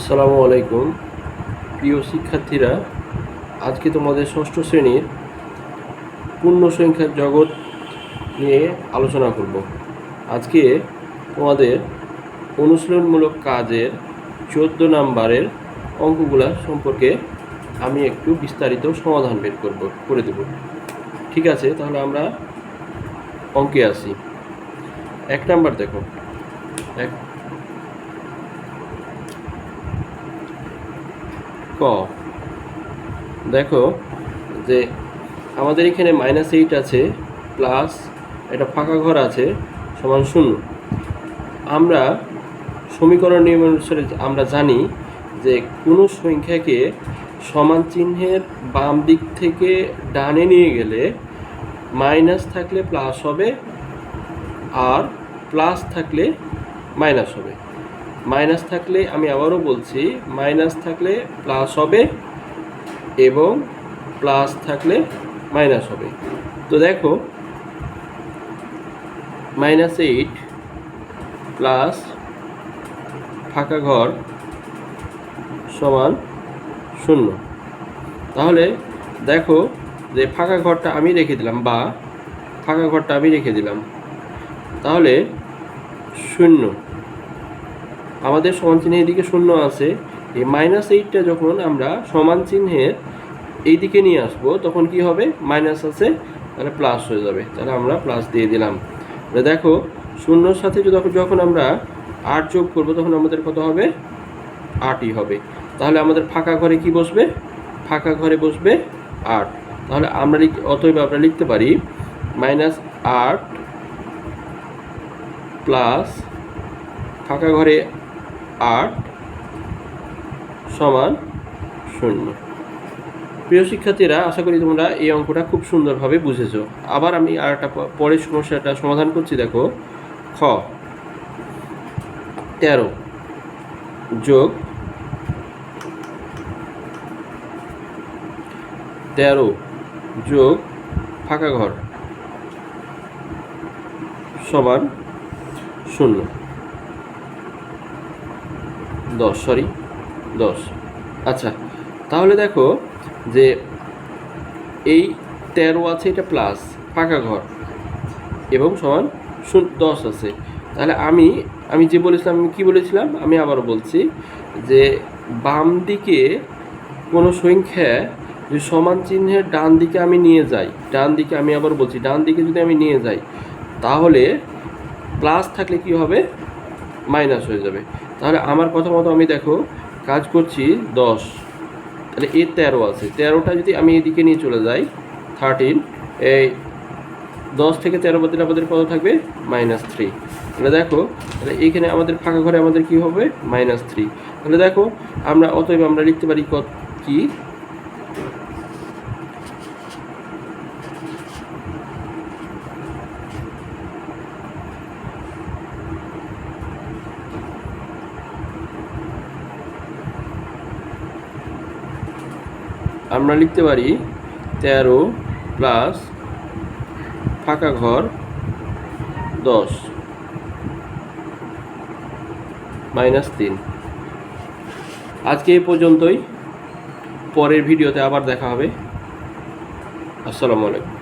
আসসালামু আলাইকুম। প্রিয় শিক্ষার্থীরা, আজকে তোমাদের ষষ্ঠ শ্রেণির পূর্ণ সংখ্যার জগৎ নিয়ে আলোচনা করব। আজকে তোমাদের অনুশীলনমূলক কাজের চোদ্দ নাম্বারের অঙ্কগুলা সম্পর্কে আমি একটু বিস্তারিত সমাধান বের করব, করে দেব। ঠিক আছে, তাহলে আমরা অঙ্কে আসি। এক নাম্বার দেখো। এক ক। দেখো যে আমাদের এখানে মাইনাস এইট আছে প্লাস একটা ফাঁকা ঘর আছে, সমান শূন্য। আমরা সমীকরণ নিয়ম অনুসারে আমরা জানি যে কোনো সংখ্যাকে সমান চিহ্নের বাম দিক থেকে ডানে নিয়ে গেলে মাইনাস থাকলে প্লাস হবে, আর প্লাস থাকলে মাইনাস হবে। মাইনাস থাকলে আমি আবারও বলছি, মাইনাস থাকলে প্লাস হবে এবং প্লাস থাকলে মাইনাস হবে। তো দেখো, মাইনাস এইট প্লাস ফাঁকা ঘর সমান শূন্য। তাহলে দেখো যে ফাঁকা ঘরটা আমি রেখে দিলাম বা ফাঁকা ঘরটা আমি রেখে দিলাম। তাহলে শূন্য। আমাদের সমান চিহ্নের এদিকে শূন্য আছে। এই মাইনাস এইটটা যখন আমরা সমান চিহ্নের এই দিকে নিয়ে আসব, তখন কি হবে? মাইনাস আছে, তাহলে প্লাস হয়ে যাবে। তাহলে আমরা প্লাস দিয়ে দিলাম। দেখো, শূন্যর সাথে যখন আমরা আট যোগ করব, তখন আমাদের কত হবে? আটই হবে। তাহলে আমাদের ফাঁকা ঘরে কি বসবে? ফাঁকা ঘরে বসবে আট। তাহলে আমরা লিখ- অতএব আমরা লিখতে পারি মাইনাস আট প্লাস ফাঁকা ঘরে আট সমান শূন্য। প্রিয় শিক্ষার্থীরা, আশা করি তোমরা এই অঙ্কটা খুব সুন্দরভাবে বুঝেছ। আবার আমি আর একটা পরের সমস্যাটা সমাধান করছি, দেখো। খ, তেরো যোগ তেরো যোগ ফাঁকা ঘর সমান শূন্য। দশ সরি দশ। আচ্ছা তাহলে দেখো যে এই তেরো আছে, এটা প্লাস পাকা ঘর এবং সমান দশ আছে। তাহলে আমি আমি যে বলেছিলাম, আমি কী বলেছিলাম? আমি আবারও বলছি যে বাম দিকে কোনো সংখ্যা যদি সমান চিহ্নের ডান দিকে আমি নিয়ে যাই, ডান দিকে আমি আবার বলছি, ডান দিকে যদি আমি নিয়ে যাই, তাহলে প্লাস থাকলে কি হবে? মাইনাস হয়ে যাবে। তাহলে আমার কথা মতো আমি দেখো, কাজ করছি দশ। তাহলে এ তেরো আছে। তেরোটা যদি আমি এদিকে নিয়ে চলে যাই থার্টিন এই দশ থেকে তেরো বাদ দিলে আমাদের কত থাকবে? মাইনাস থ্রি তাহলে দেখো, তাহলে এইখানে আমাদের ফাঁকা ঘরে আমাদের কি হবে? মাইনাস থ্রি তাহলে দেখো, আমরা অতএব আমরা লিখতে পারি কত কি? আমরা লিখতে পারি তেরো প্লাস ফাঁকা ঘর দশ মাইনাস তিন। আজকে এই পর্যন্তই। পরের ভিডিওতে আবার দেখা হবে। আসসালামু আলাইকুম।